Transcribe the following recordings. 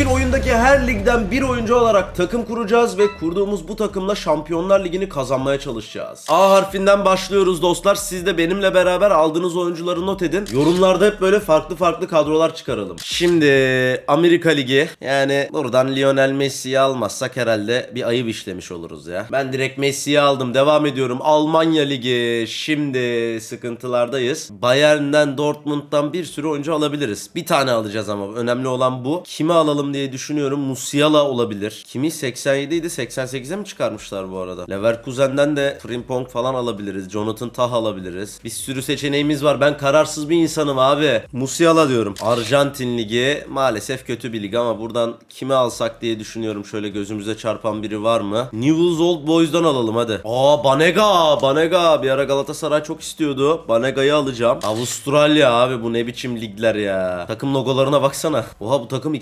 Bugün oyundaki her ligden bir oyuncu olarak takım kuracağız ve kurduğumuz bu takımla Şampiyonlar Ligi'ni kazanmaya çalışacağız. A harfinden başlıyoruz dostlar. Siz de benimle beraber aldığınız oyuncuları not edin. Yorumlarda hep böyle farklı farklı kadrolar çıkaralım. Şimdi Amerika Ligi yani buradan Lionel Messi'yi almazsak herhalde bir ayıp işlemiş oluruz ya. Ben direkt Messi'yi aldım. Devam ediyorum. Almanya Ligi. Şimdi sıkıntılardayız. Bayern'den Dortmund'dan bir sürü oyuncu alabiliriz. Bir tane alacağız ama önemli olan bu. Kimi alalım diye düşünüyorum. Musiala olabilir. Kimi 87 idi 88'e mi çıkarmışlar bu arada? Leverkusen'den de Frimpong falan alabiliriz. Jonathan Tah alabiliriz. Bir sürü seçeneğimiz var. Ben kararsız bir insanım abi. Musiala diyorum. Arjantin Ligi maalesef kötü bir lig ama buradan kimi alsak diye düşünüyorum. Şöyle gözümüze çarpan biri var mı? Newell's Old Boys'dan alalım hadi. Aa Banega, Banega. Bir ara Galatasaray çok istiyordu. Banega'yı alacağım. Avustralya abi bu ne biçim ligler ya. Takım logolarına baksana. Oha bu takım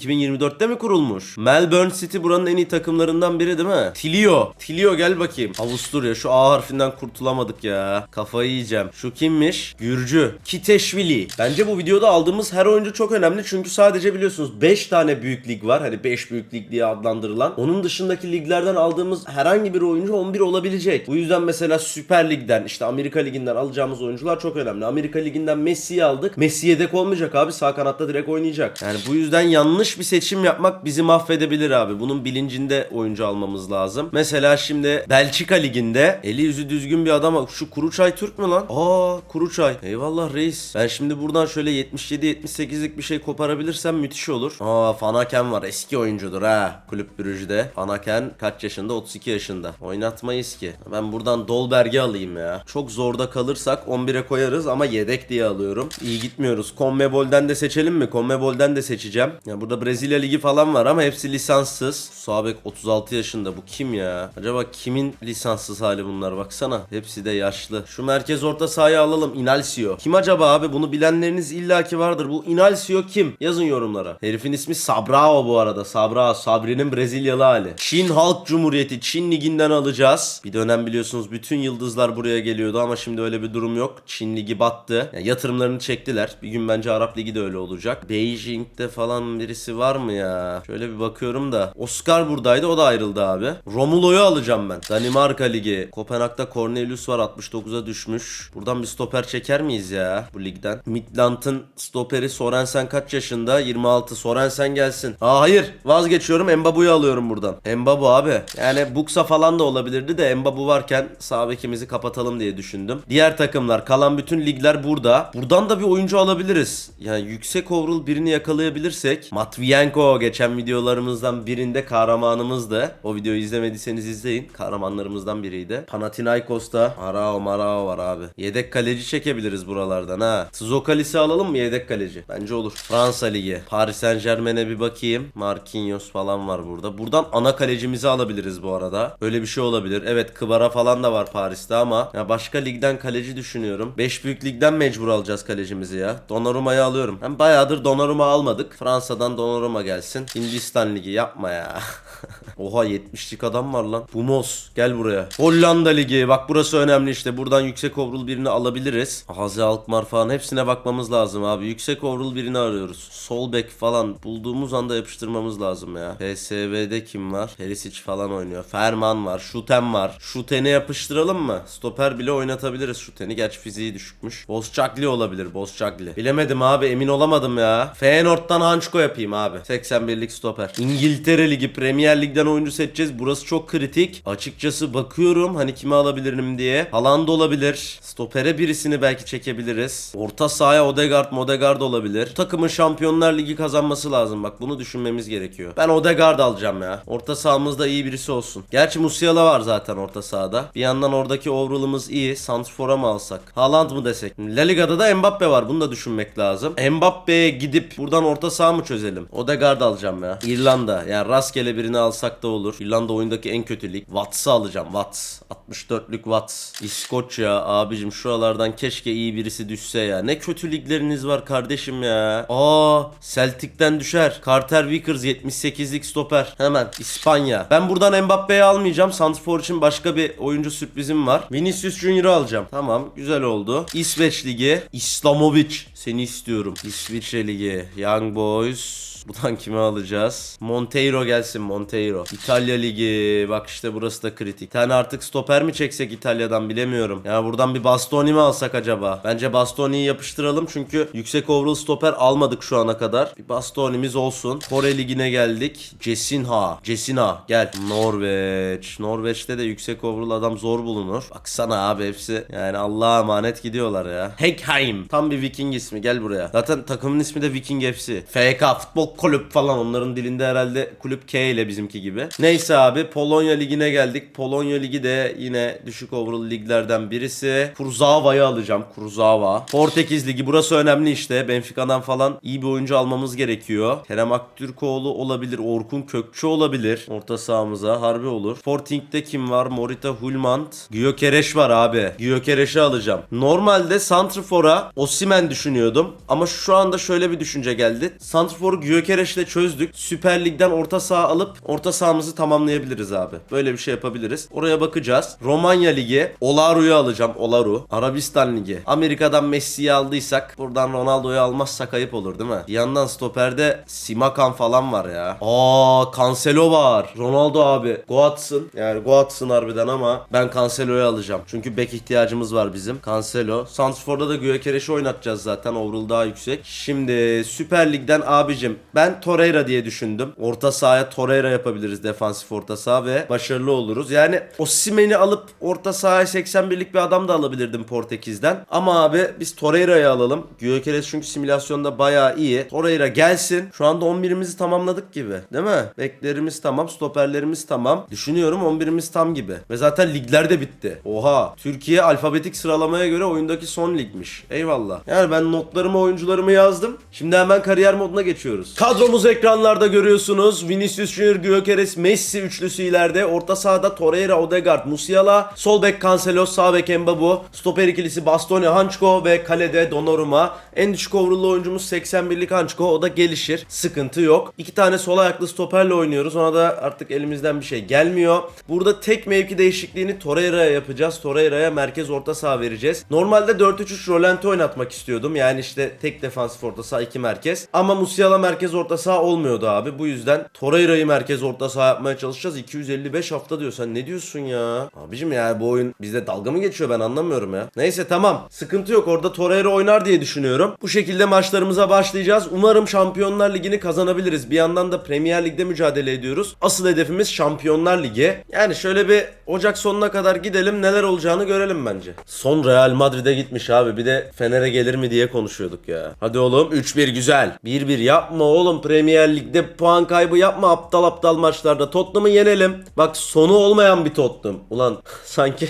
2024'te mi kurulmuş? Melbourne City buranın en iyi takımlarından biri değil mi? Tilio. Tilio gel bakayım. Avusturya şu A harfinden kurtulamadık ya. Kafayı yiyeceğim. Şu kimmiş? Gürcü. Kiteşvili. Bence bu videoda aldığımız her oyuncu çok önemli çünkü sadece biliyorsunuz 5 tane büyük lig var. Hani 5 büyük lig diye adlandırılan. Onun dışındaki liglerden aldığımız herhangi bir oyuncu 11 olabilecek. Bu yüzden mesela Süper Lig'den işte Amerika Ligi'nden alacağımız oyuncular çok önemli. Amerika Ligi'nden Messi'yi aldık. Messi yedek olmayacak abi. Sağ kanatta direkt oynayacak. Yani bu yüzden yanlış bir seçim yapmak bizi mahvedebilir abi. Bunun bilincinde oyuncu almamız lazım. Mesela şimdi Belçika Ligi'nde eli yüzü düzgün bir adam. Şu Kuruçay Türk mü lan? Aa Kuruçay. Eyvallah reis. Ben şimdi buradan şöyle 77-78'lik bir şey koparabilirsem müthiş olur. Aa Fanaken var. Eski oyuncudur ha. Kulüp Brüj'de. Fanaken kaç yaşında? 32 yaşında. Oynatmayız ki. Ben buradan Dolberg'i alayım ya. Çok zorda kalırsak 11'e koyarız ama yedek diye alıyorum. İyi gitmiyoruz. Conmebol'den de seçelim mi? Conmebol'den de seçeceğim. Ya burada Brezilya Ligi falan var ama hepsi lisanssız. Sabek 36 yaşında. Bu kim ya? Acaba kimin lisanssız hali bunlar? Baksana. Hepsi de yaşlı. Şu merkez orta sahayı alalım. Inalcio. Kim acaba abi? Bunu bilenleriniz illaki vardır. Bu Inalcio kim? Yazın yorumlara. Herifin ismi Sabrao bu arada. Sabrao. Sabri'nin Brezilyalı hali. Çin Halk Cumhuriyeti. Çin Ligi'nden alacağız. Bir dönem biliyorsunuz bütün yıldızlar buraya geliyordu ama şimdi öyle bir durum yok. Çin Ligi battı. Yani yatırımlarını çektiler. Bir gün bence Arap Ligi de öyle olacak. Beijing'de falan birisi var mı ya? Şöyle bir bakıyorum da. Oscar buradaydı o da ayrıldı abi. Romulo'yu alacağım ben. Danimarka Ligi. Kopenhag'da Cornelius var 69'a düşmüş. Buradan bir stoper çeker miyiz ya bu ligden? Midland'ın stoperi Sorensen kaç yaşında? 26. Sorensen gelsin. Aa hayır vazgeçiyorum Embabu'yu alıyorum buradan. Embabu abi. Yani Buksa falan da olabilirdi de Embabu varken sağ bekimizi kapatalım diye düşündüm. Diğer takımlar kalan bütün ligler burada. Buradan da bir oyuncu alabiliriz. Yani yüksek overall birini yakalayabilirsek. Matvienko geçen videolarımızdan birinde kahramanımızdı. O videoyu izlemediyseniz izleyin. Kahramanlarımızdan biriydi. Panathinaikos'ta Arao Marao var abi. Yedek kaleci çekebiliriz buralardan ha. Tzokalis'i alalım mı yedek kaleci? Bence olur. Fransa Ligi. Paris Saint Germain'e bir bakayım. Marquinhos falan var burada. Buradan ana kalecimizi alabiliriz bu arada. Öyle bir şey olabilir. Evet Kıvara falan da var Paris'te ama ya başka ligden kaleci düşünüyorum. 5 büyük ligden mecbur alacağız kalecimizi ya. Donnarumma'yı alıyorum. Hem bayağıdır Donnarumma almadık. Fransa'dan Donnarumma gelsin. Hindistan Ligi yapma ya. Oha 70'lik adam var lan. Bumos gel buraya. Hollanda Ligi bak burası önemli işte. Buradan yüksek overall birini alabiliriz. Hazi Alkmaar falan hepsine bakmamız lazım abi. Yüksek overall birini arıyoruz. Sol bek falan bulduğumuz anda yapıştırmamız lazım ya. PSV'de kim var? Perisic falan oynuyor. Ferman var. Şuten var. Şuten'e yapıştıralım mı? Stoper bile oynatabiliriz Şuten'i. Gerçi fiziği düşükmüş. Bozcagli olabilir. Bozcagli. Bilemedim abi emin olamadım ya. Feyenoord'dan Hançko yapayım abi. 81'lik stoper. İngiltere Ligi Premier Lig'den oyuncu seçeceğiz. Burası çok kritik. Açıkçası bakıyorum hani kimi alabilirim diye. Haaland olabilir. Stopere birisini belki çekebiliriz. Orta sahaya Odegaard Modegaard olabilir. Bu takımın Şampiyonlar Ligi kazanması lazım. Bak bunu düşünmemiz gerekiyor. Ben Odegaard alacağım ya. Orta sahamızda iyi birisi olsun. Gerçi Musiala var zaten orta sahada. Bir yandan oradaki overall'ımız iyi. Santrfor'a mı alsak? Haaland mı desek? La Liga'da da Mbappe var. Bunu da düşünmek lazım. Mbappe'ye gidip buradan orta saha mı çözelim? Odegaard alacağım ya. İrlanda. Yani rastgele birini alsak da olur. İrlanda oyundaki en kötü lig. Watts'ı alacağım. Watts. 64'lük Watts. İskoçya abicim şuralardan keşke iyi birisi düşse ya. Ne kötü ligleriniz var kardeşim ya. Aa Celtic'ten düşer. Carter Vickers 78'lik stoper. Hemen İspanya. Ben buradan Mbappe'yi almayacağım. Santrfor için başka bir oyuncu sürprizim var. Vinicius Junior'ı alacağım. Tamam güzel oldu. İsveç Ligi. İslamovic. Seni istiyorum. İsviçre Ligi. Young Boys. Buradan kimi alacağız? Monteiro gelsin Monteiro. İtalya Ligi. Bak işte burası da kritik. Tane artık stoper mi çeksek İtalya'dan bilemiyorum. Ya buradan bir Bastoni mi alsak acaba? Bence Bastoni'yi yapıştıralım çünkü yüksek overall stoper almadık şu ana kadar. Bir Bastoni'miz olsun. Kore Ligi'ne geldik. Cesinha. Cesinha gel. Norveç. Norveç'te de yüksek overall adam zor bulunur. Baksana abi hepsi yani Allah'a emanet gidiyorlar ya. Heckheim. Tam bir Viking ismi gel buraya. Zaten takımın ismi de Viking FC. FK futbol kulüp falan onların dilinde herhalde kulüp K ile bizimki gibi. Neyse abi Polonya Ligi'ne geldik. Polonya Ligi de yine düşük overall liglerden birisi. Kurzawa'yı alacağım. Kurzawa. Portekiz Ligi burası önemli işte. Benfica'dan falan iyi bir oyuncu almamız gerekiyor. Kerem Aktürkoğlu olabilir. Orkun Kökçü olabilir. Orta sahamıza harbi olur. Sporting'de kim var? Morita Hulmand. Gyökereş var abi. Gyökereş'i alacağım. Normalde Santrfor'a Osimen düşünüyordum. Ama şu anda şöyle bir düşünce geldi. Santrfor'u Gyökereş'le çözdük. Süper Lig'den orta saha alıp orta sahamızı tamamlayabiliriz abi. Böyle bir şey yapabiliriz. Oraya bakacağız. Romanya Ligi. Olaru'yu alacağım. Olaru. Arabistan Ligi. Amerika'dan Messi'yi aldıysak buradan Ronaldo'yu almazsak ayıp olur değil mi? Yandan stoperde Simakan falan var ya. Aa Cancelo var. Ronaldo abi. Goatsın. Yani Goatsın harbiden ama ben Cancelo'yu alacağım. Çünkü bek ihtiyacımız var bizim. Cancelo. Santrfor'da da Gyökereş'i oynatacağız zaten. Overall daha yüksek. Şimdi Süper Lig'den abicim ben Torreira diye düşündüm. Orta sahaya Torreira yapabiliriz defansif orta saha ve başarılı oluruz. Yani Osimhen'i alıp orta sahaya 81'lik bir adam da alabilirdim Portekiz'den. Ama abi biz Torreira'yı alalım. Gyökeres çünkü simülasyonda bayağı iyi. Torreira gelsin. Şu anda 11'imizi tamamladık gibi. Değil mi? Beklerimiz tamam. Stoperlerimiz tamam. Düşünüyorum 11'imiz tam gibi. Ve zaten ligler de bitti. Oha. Türkiye alfabetik sıralamaya göre oyundaki son ligmiş. Eyvallah. Yani ben notlarımı oyuncularımı yazdım. Şimdi hemen kariyer moduna geçiyoruz. Kadromuzu ekranlarda görüyorsunuz. Vinicius Junior, Gyökeres, Messi üçlüsü ileride. Orta sahada Torreira, Odegaard, Musiala. Sol bek Cancelo, sağ bek Mbabu. Stoper ikilisi Bastoni, Hançko ve kalede Donnarumma. En düşük overall'lı oyuncumuz 81'lik Hançko. O da gelişir. Sıkıntı yok. İki tane sol ayaklı stoperle oynuyoruz. Ona da artık elimizden bir şey gelmiyor. Burada tek mevki değişikliğini Torreira'ya yapacağız. Torreira'ya merkez orta saha vereceğiz. Normalde 4-3-3 Rolante oynatmak istiyordum. Yani işte tek defansif orta saha, iki merkez. Ama Musiala merkez orta saha olmuyordu abi. Bu yüzden Torreira'yı merkez orta saha yapmaya çalışacağız. 255 hafta diyor. Sen ne diyorsun ya? Abicim yani bu oyun bizde dalga mı geçiyor ben anlamıyorum ya. Neyse tamam. Sıkıntı yok. Orada Torreira oynar diye düşünüyorum. Bu şekilde maçlarımıza başlayacağız. Umarım Şampiyonlar Ligi'ni kazanabiliriz. Bir yandan da Premier Lig'de mücadele ediyoruz. Asıl hedefimiz Şampiyonlar Ligi. Yani şöyle bir Ocak sonuna kadar gidelim neler olacağını görelim bence. Son Real Madrid'e gitmiş abi. Bir de Fener'e gelir mi diye konuşuyorduk ya. Hadi oğlum 3-1 güzel. 1-1 yapma oğlum Premier Lig'de puan kaybı yapma aptal aptal maçlarda. Tottenham'ı yenelim. Bak sonu olmayan bir Tottenham. Ulan sanki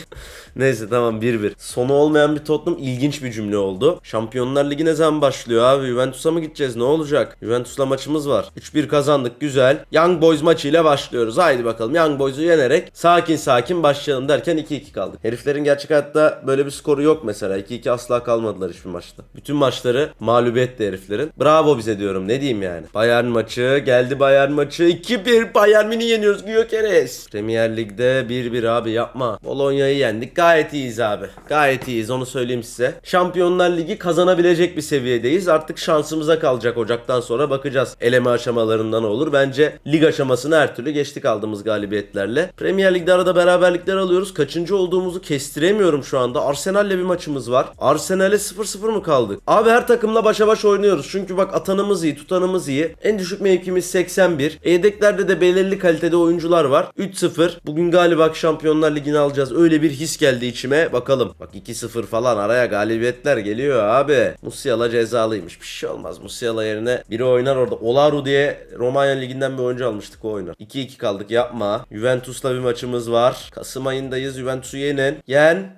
Neyse tamam 1-1. Sonu olmayan bir Tottenham ilginç bir cümle oldu. Şampiyonlar Ligi ne zaman başlıyor abi? Juventus'a mı gideceğiz? Ne olacak? Juventus'la maçımız var. 3-1 kazandık güzel. Young Boys maçıyla başlıyoruz. Haydi bakalım Young Boys'u yenerek sakin sakin başlayalım derken 2-2 kaldık. Heriflerin gerçek hayatta böyle bir skoru yok mesela. 2-2 asla kalmadılar hiçbir maçta. Bütün maçları mağlubiyetti heriflerin. Bravo bize diyorum ne diyeyim yani. Bayern maçı geldi Bayern maçı 2-1 Bayern Mini yeniyoruz Gyökeres. Premier Lig'de 1-1 abi yapma. Bolonya'yı yendik gayet iyiyiz abi. Gayet iyiyiz onu söyleyeyim size. Şampiyonlar Ligi kazanabilecek bir seviyedeyiz. Artık şansımıza kalacak Ocak'tan sonra bakacağız. Eleme aşamalarından olur. Bence lig aşamasını her türlü geçtik aldığımız galibiyetlerle. Premier Lig'de arada beraberlikler alıyoruz. Kaçıncı olduğumuzu kestiremiyorum şu anda. Arsenal'le bir maçımız var. Arsenal'e 0-0 mı kaldık? Abi her takımla başa baş oynuyoruz. Çünkü bak atanımız iyi, tutanımız iyi. En düşük mevkimiz 81. Yedeklerde de belirli kalitede oyuncular var. 3-0. Bugün galiba Şampiyonlar Ligi'ni alacağız. Öyle bir his geldi içime. Bakalım. Bak 2-0 falan araya galibiyetler geliyor abi. Musiala cezalıymış. Bir şey olmaz. Musiala yerine biri oynar orada. Olaru diye Romanya Ligi'nden bir oyuncu almıştık o oynar. 2-2 kaldık yapma. Juventus'la bir maçımız var. Kasım ayındayız. Juventus'u yenin. Yen.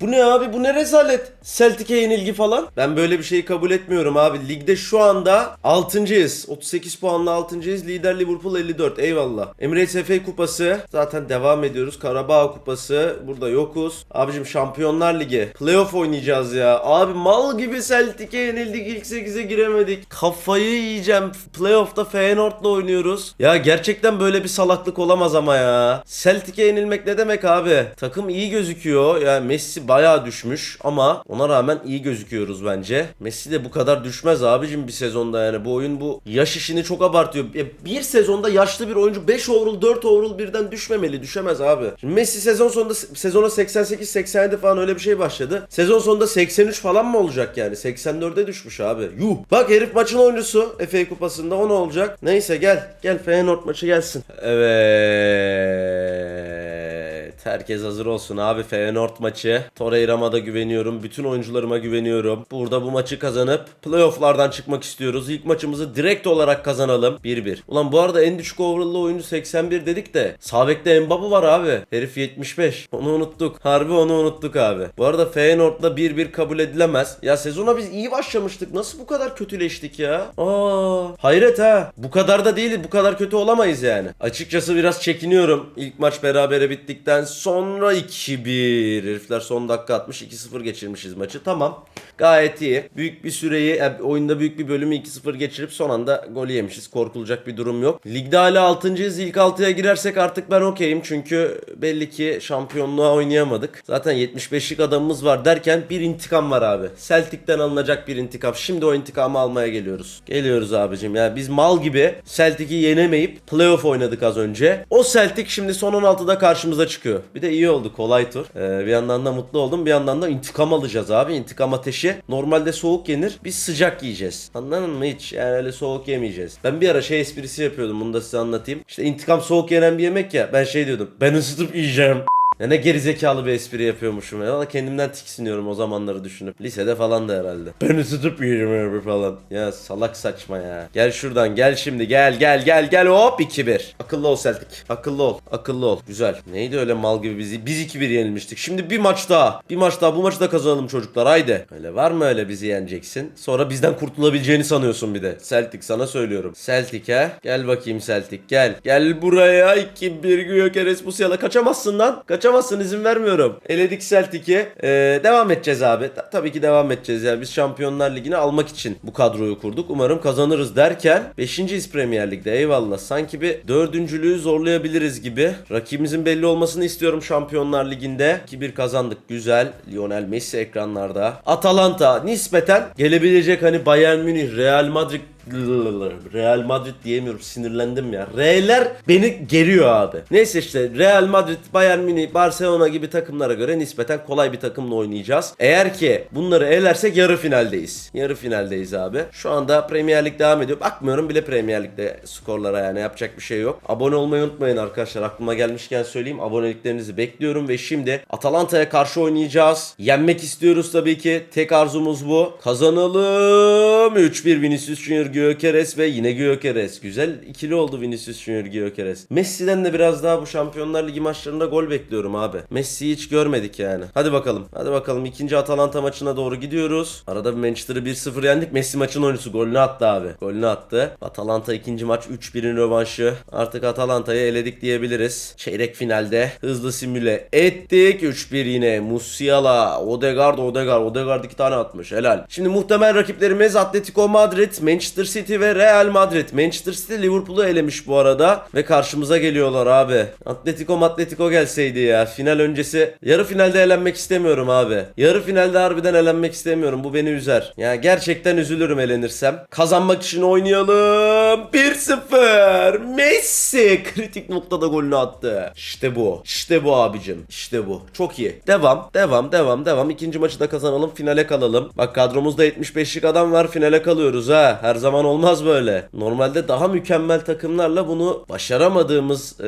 Bu ne abi bu ne rezalet. Celtic'e yenilgi falan. Ben böyle bir şeyi kabul etmiyorum abi. Ligde şu anda 6.'yız. 38 puanla 6.'yız. Lider Liverpool 54. Eyvallah. Emirates FA kupası. Zaten devam ediyoruz. Karabağ kupası. Burada yokuz. Abicim Şampiyonlar Ligi. Playoff oynayacağız ya. Abi mal gibi Celtic'e yenildik. İlk 8'e giremedik. Kafayı yiyeceğim. Playoff'ta Feyenoord'la oynuyoruz. Ya gerçekten böyle bir salaklık olamaz ama ya. Celtic'e yenilmek ne demek abi? Takım iyi gözüküyor. Ya Messi Messi bayağı düşmüş ama ona rağmen iyi gözüküyoruz bence. Messi de bu kadar düşmez abicim bir sezonda yani. Bu oyun bu yaş işini çok abartıyor. Ya Bir sezonda yaşlı bir oyuncu 5 overall 4 overall birden düşmemeli. Düşemez abi. Şimdi Messi sezon sonunda sezona 88-87 falan öyle bir şey başladı. Sezon sonunda 83 falan mı olacak yani? 84'e düşmüş abi. Yuh. Bak herif maçın oyuncusu FA kupasında o ne olacak? Neyse gel. Gel Feyenoord maçı gelsin. Evet. Herkes hazır olsun abi Feyenoord maçı. Torreira'ma da güveniyorum. Bütün oyuncularıma güveniyorum. Burada bu maçı kazanıp playofflardan çıkmak istiyoruz. İlk maçımızı direkt olarak kazanalım. 1-1. Ulan bu arada en düşük overall'lı oyuncu 81 dedik de. Sağ bekte Mbappe var abi. Herif 75. Onu unuttuk. Harbi onu unuttuk abi. Bu arada Feyenoord'la 1-1 kabul edilemez. Ya sezona biz iyi başlamıştık. Nasıl bu kadar kötüleştik ya? Aa, hayret ha. Bu kadar da değil. Bu kadar kötü olamayız yani. Açıkçası biraz çekiniyorum. İlk maç berabere bittikten sonra 2-1. Herifler son dakika atmış. 2-0 geçirmişiz maçı. Tamam. Gayet iyi. Büyük bir süreyi, yani oyunda büyük bir bölümü 2-0 geçirip son anda gol yemişiz. Korkulacak bir durum yok. Ligde hala 6.'yız. İlk 6'ya girersek artık ben okeyim. Çünkü belli ki şampiyonluğa oynayamadık. Zaten 75'lik adamımız var derken bir intikam var abi. Celtic'ten alınacak bir intikam. Şimdi o intikamı almaya geliyoruz. Geliyoruz abicim. Ya biz mal gibi Celtic'i yenemeyip playoff oynadık az önce. O Celtic şimdi son 16'da karşımıza çıkıyor. Bir de iyi oldu. Kolay tur. Ee, bir yandan da mutlu oldum. Bir yandan da intikam alacağız abi. İntikam ateşi normalde soğuk yenir. Biz sıcak yiyeceğiz. Anladın mı hiç? Yani öyle soğuk yemeyeceğiz. Ben bir ara şey esprisi yapıyordum. Bunu da size anlatayım. İşte intikam soğuk yenen bir yemek ya. Ben şey diyordum. Ben ısıtıp yiyeceğim. Ya ne gerizekalı bir espri yapıyormuşum ya. Valla kendimden tiksiniyorum o zamanları düşünüp. Lisede falan da herhalde. Ben ısıtıp yiyeceğim abi falan. Ya salak saçma ya. Gel şuradan gel şimdi gel gel gel gel hop 2-1. Akıllı ol Celtic. Akıllı ol. Akıllı ol. Güzel. Neydi öyle mal gibi bizi? Biz 2-1 yenilmiştik. Şimdi bir maç daha. Bir maç daha. Bu maçı da kazanalım çocuklar. Haydi. Öyle var mı öyle bizi yeneceksin? Sonra bizden kurtulabileceğini sanıyorsun bir de. Celtic sana söylüyorum. Celtic ha. Gel bakayım Celtic gel. Gel buraya 2-1 Gyökeres Musiala. Kaçamazsın lan. Kaçamazsın izin vermiyorum. Eledik Celtic'i. Ee, devam edeceğiz abi. Ta- tabii ki devam edeceğiz yani. Biz Şampiyonlar Ligi'ni almak için bu kadroyu kurduk. Umarım kazanırız derken 5.yiz Premier Lig'de eyvallah. Sanki bir dördüncülüğü zorlayabiliriz gibi. Rakibimizin belli olmasını istiyorum Şampiyonlar Ligi'nde. 2-1 kazandık. Güzel. Lionel Messi ekranlarda. Atalanta nispeten gelebilecek hani Bayern Münih, Real Madrid Real Madrid diyemiyorum sinirlendim ya. R'ler beni geriyor abi. Neyse işte Real Madrid, Bayern Münih, Barcelona gibi takımlara göre nispeten kolay bir takımla oynayacağız. Eğer ki bunları elersek yarı finaldeyiz. Yarı finaldeyiz abi. Şu anda Premier Lig devam ediyor. Bakmıyorum bile Premier Lig'de skorlara yani yapacak bir şey yok. Abone olmayı unutmayın arkadaşlar. Aklıma gelmişken söyleyeyim. Aboneliklerinizi bekliyorum ve şimdi Atalanta'ya karşı oynayacağız. Yenmek istiyoruz tabii ki. Tek arzumuz bu. Kazanalım. 3-1 Vinicius Junior Gyökeres ve yine Gyökeres. Güzel ikili oldu Vinicius Junior Gyökeres. Messi'den de biraz daha bu Şampiyonlar Ligi maçlarında gol bekliyorum abi. Messi'yi hiç görmedik yani. Hadi bakalım. Hadi bakalım. ikinci Atalanta maçına doğru gidiyoruz. Arada bir Manchester'ı 1-0 yendik. Messi maçın oyuncusu. Golünü attı abi. Golünü attı. Atalanta ikinci maç 3-1'in rövanşı. Artık Atalanta'yı eledik diyebiliriz. Çeyrek finalde hızlı simüle ettik. 3-1 yine. Musiala, Odegaard, Odegaard. Odegaard iki tane atmış. Helal. Şimdi muhtemel rakiplerimiz Atletico Madrid, Manchester City ve Real Madrid. Manchester City Liverpool'u elemiş bu arada. Ve karşımıza geliyorlar abi. Atletico Atletico gelseydi ya. Final öncesi. Yarı finalde elenmek istemiyorum abi. Yarı finalde harbiden elenmek istemiyorum. Bu beni üzer. Ya gerçekten üzülürüm elenirsem. Kazanmak için oynayalım. 1-0. Messi kritik noktada golünü attı. İşte bu. İşte bu abicim. İşte bu. Çok iyi. Devam. Devam. Devam. Devam. İkinci maçı da kazanalım. Finale kalalım. Bak kadromuzda 75'lik adam var. Finale kalıyoruz ha. Her zaman olmaz böyle. Normalde daha mükemmel takımlarla bunu başaramadığımız e,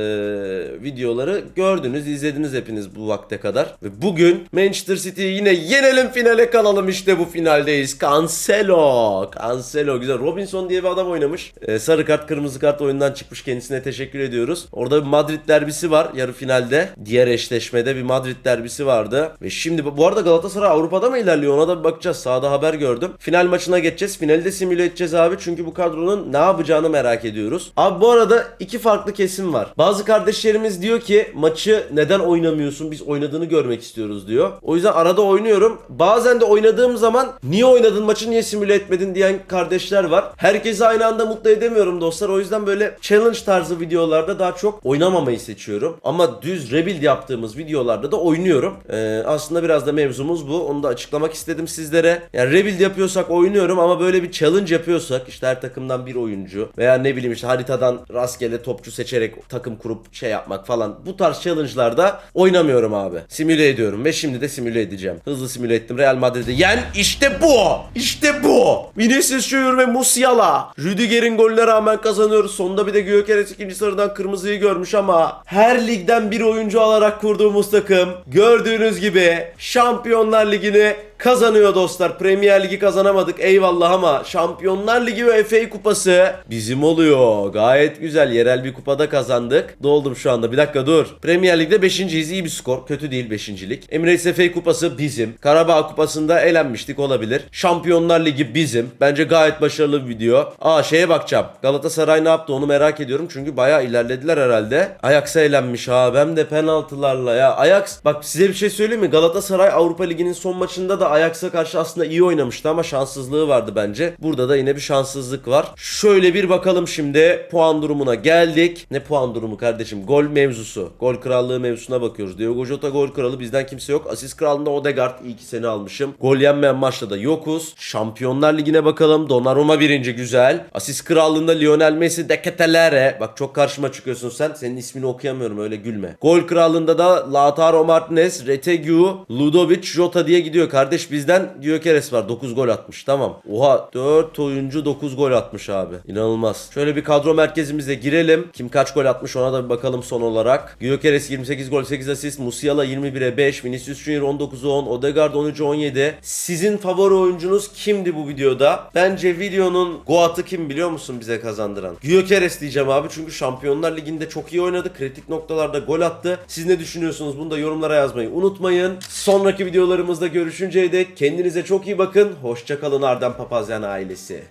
videoları gördünüz, izlediniz hepiniz bu vakte kadar. Ve bugün Manchester City'yi yine yenelim finale kalalım işte bu finaldeyiz. Cancelo. Cancelo güzel. Robinson diye bir adam oynamış. E, sarı kart, kırmızı kart oyundan çıkmış. Kendisine teşekkür ediyoruz. Orada bir Madrid derbisi var yarı finalde. Diğer eşleşmede bir Madrid derbisi vardı. Ve şimdi bu arada Galatasaray Avrupa'da mı ilerliyor ona da bir bakacağız. Sağda haber gördüm. Final maçına geçeceğiz. Finali de simüle edeceğiz abi. Abi çünkü bu kadronun ne yapacağını merak ediyoruz. Abi bu arada iki farklı kesim var. Bazı kardeşlerimiz diyor ki maçı neden oynamıyorsun biz oynadığını görmek istiyoruz diyor. O yüzden arada oynuyorum. Bazen de oynadığım zaman niye oynadın maçı niye simüle etmedin diyen kardeşler var. Herkesi aynı anda mutlu edemiyorum dostlar. O yüzden böyle challenge tarzı videolarda daha çok oynamamayı seçiyorum. Ama düz rebuild yaptığımız videolarda da oynuyorum. Ee, aslında biraz da mevzumuz bu. Onu da açıklamak istedim sizlere. Yani rebuild yapıyorsak oynuyorum ama böyle bir challenge yapıyorsak işte her takımdan bir oyuncu veya ne bileyim işte haritadan rastgele topçu seçerek takım kurup şey yapmak falan bu tarz challenge'larda oynamıyorum abi. Simüle ediyorum ve şimdi de simüle edeceğim. Hızlı simüle ettim. Real Madrid'i yen işte bu. İşte bu. Vinicius Junior ve Musiala. Rüdiger'in golüne rağmen kazanıyoruz. Sonunda bir de Gyökeres ikinci sarıdan kırmızıyı görmüş ama her ligden bir oyuncu alarak kurduğumuz takım gördüğünüz gibi Şampiyonlar Ligi'ni kazanıyor dostlar. Premier Ligi kazanamadık eyvallah ama Şampiyonlar Ligi ve FA Kupası bizim oluyor. Gayet güzel yerel bir kupada kazandık. Doldum şu anda bir dakika dur. Premier Lig'de 5.yiz iyi bir skor. Kötü değil 5.lik. Emirates FA Kupası bizim. Karabağ Kupası'nda elenmiştik olabilir. Şampiyonlar Ligi bizim. Bence gayet başarılı bir video. Aa şeye bakacağım. Galatasaray ne yaptı onu merak ediyorum. Çünkü bayağı ilerlediler herhalde. Ajax'a elenmiş ha. Hem de penaltılarla ya. Ajax bak size bir şey söyleyeyim mi? Galatasaray Avrupa Ligi'nin son maçında da Ajax'a karşı aslında iyi oynamıştı ama şanssızlığı vardı bence. Burada da yine bir şanssızlık var. Şöyle bir bakalım şimdi puan durumuna geldik. Ne puan durumu kardeşim? Gol mevzusu. Gol krallığı mevzusuna bakıyoruz. Diogo Jota gol kralı bizden kimse yok. Asist krallığında Odegaard iyi ki seni almışım. Gol yenmeyen maçta da yokuz. Şampiyonlar Ligi'ne bakalım. Donnarumma birinci güzel. Asist krallığında Lionel Messi de Ketelere. Bak çok karşıma çıkıyorsun sen. Senin ismini okuyamıyorum öyle gülme. Gol krallığında da Lautaro Martinez, Retegu, Ludovic, Jota diye gidiyor. Kardeş bizden Gyökeres var. 9 gol atmış. Tamam. Oha 4 oyuncu 9 gol atmış abi. İnanılmaz. Şöyle bir kadro merkezimize girelim. Kim kaç gol atmış ona da bir bakalım son olarak. Gyökeres 28 gol 8 asist. Musiala 21'e 5. Vinicius Junior 19'a 10. Odegaard 13'e 17. Sizin favori oyuncunuz kimdi bu videoda? Bence videonun Goat'ı kim biliyor musun bize kazandıran? Gyökeres diyeceğim abi çünkü Şampiyonlar Ligi'nde çok iyi oynadı. Kritik noktalarda gol attı. Siz ne düşünüyorsunuz? Bunu da yorumlara yazmayı unutmayın. Sonraki videolarımızda görüşünceye dek kendinize çok iyi bakın. Hoşçakalın Arden Papazyan ailesi.